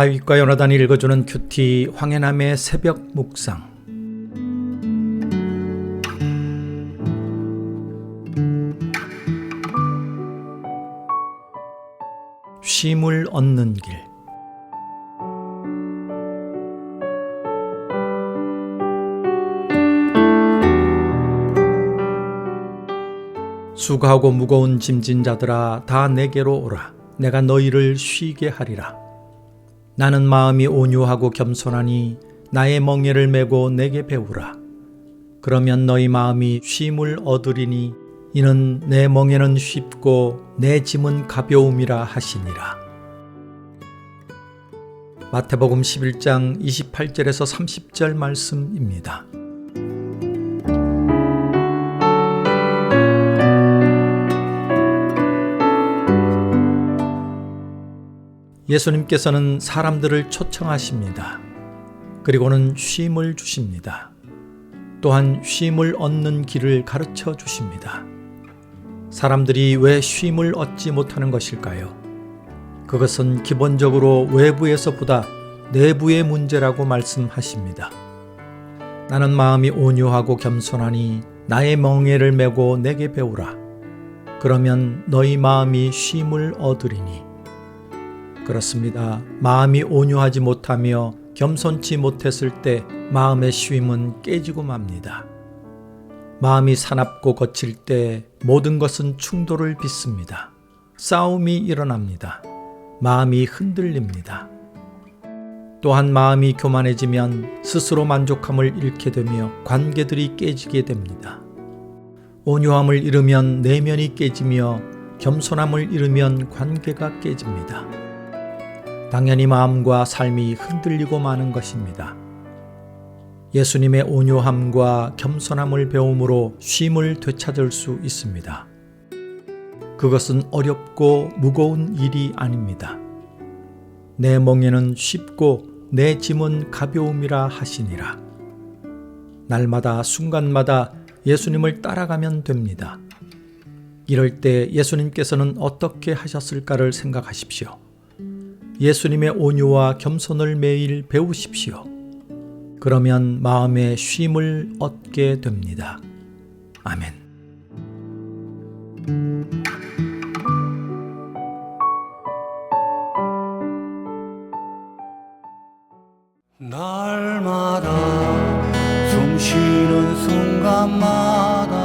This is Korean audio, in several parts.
다윗과 요나단이 읽어주는 큐티 황해남의 새벽 묵상. 쉼을 얻는 길. 수고하고 무거운 짐진 자들아 다 내게로 오라. 내가 너희를 쉬게 하리라 나는 마음이 온유하고 겸손하니 나의 멍에를 메고 내게 배우라 그러면 너희 마음이 쉼을 얻으리니 이는 내 멍에는 쉽고 내 짐은 가벼움이라 하시니라 마태복음 11장 28절에서 30절 말씀입니다. 예수님께서는 사람들을 초청하십니다. 그리고는 쉼을 주십니다. 또한 쉼을 얻는 길을 가르쳐 주십니다. 사람들이 왜 쉼을 얻지 못하는 것일까요? 그것은 기본적으로 외부에서보다 내부의 문제라고 말씀하십니다. 나는 마음이 온유하고 겸손하니 나의 멍에를 메고 내게 배우라. 그러면 너희 마음이 쉼을 얻으리니. 그렇습니다. 마음이 온유하지 못하며 겸손치 못했을 때 마음의 쉼은 깨지고 맙니다. 마음이 사납고 거칠 때 모든 것은 충돌을 빚습니다. 싸움이 일어납니다. 마음이 흔들립니다. 또한 마음이 교만해지면 스스로 만족함을 잃게 되며 관계들이 깨지게 됩니다. 온유함을 잃으면 내면이 깨지며 겸손함을 잃으면 관계가 깨집니다. 당연히 마음과 삶이 흔들리고 마는 것입니다. 예수님의 온유함과 겸손함을 배움으로 쉼을 되찾을 수 있습니다. 그것은 어렵고 무거운 일이 아닙니다. 내 멍에는 쉽고 내 짐은 가벼움이라 하시니라. 날마다 순간마다 예수님을 따라가면 됩니다. 이럴 때 예수님께서는 어떻게 하셨을까를 생각하십시오. 예수님의 온유와 겸손을 매일 배우십시오. 그러면 마음의 쉼을 얻게 됩니다. 아멘. 날마다 숨 쉬는 순간마다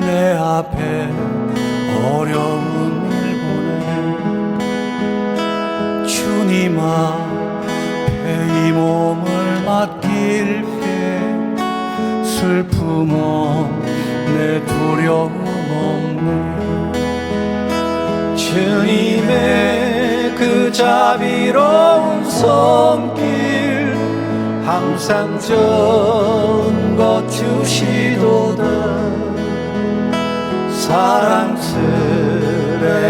내 앞에 어려운 주님 앞에 이 몸을 맡길 때 슬픔 없네 두려움 없네. 주님의 그 자비로운 손길 항상 좋은 것 주시도다. 사랑스레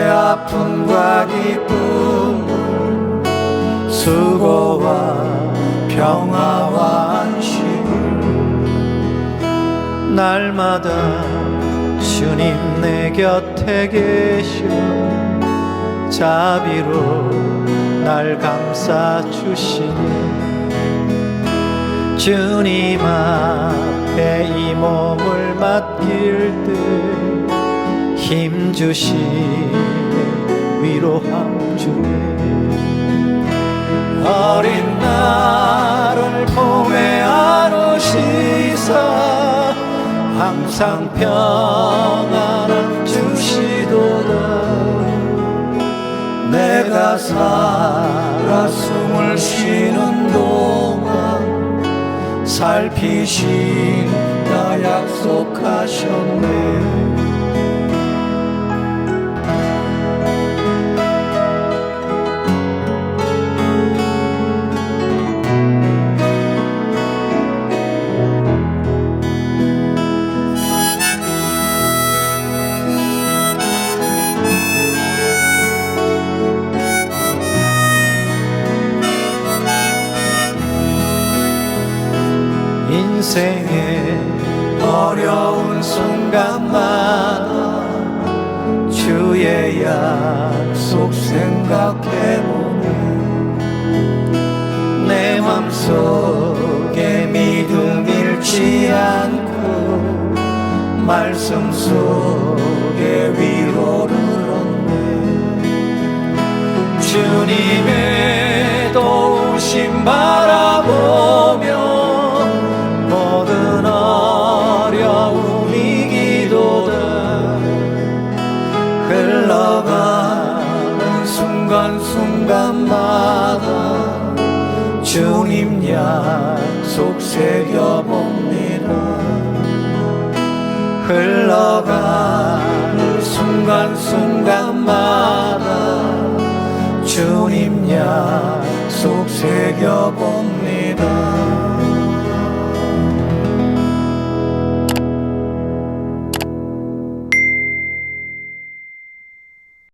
아픔과 기쁨을 수고와 평화와 안식을 날마다 주님 내 곁에 계셔 자비로 날 감싸 주시니. 주님 앞에 이 몸을 맡길 때 힘 주시네 위로함 주네 어린 나를 품에 안으시사 항상 평안을 주시도다. 내가 살아 숨을 쉬는 동안 살피신다 약속하셨네 인생의 어려운 순간마다 주의 약속 생각해보면 맘속에 믿음 잃지 않고 말씀 속에 위로를 얻네. 주님의 약속 새겨봅니다. 흘러가는 순간순간마다 주님 약속 새겨봅니다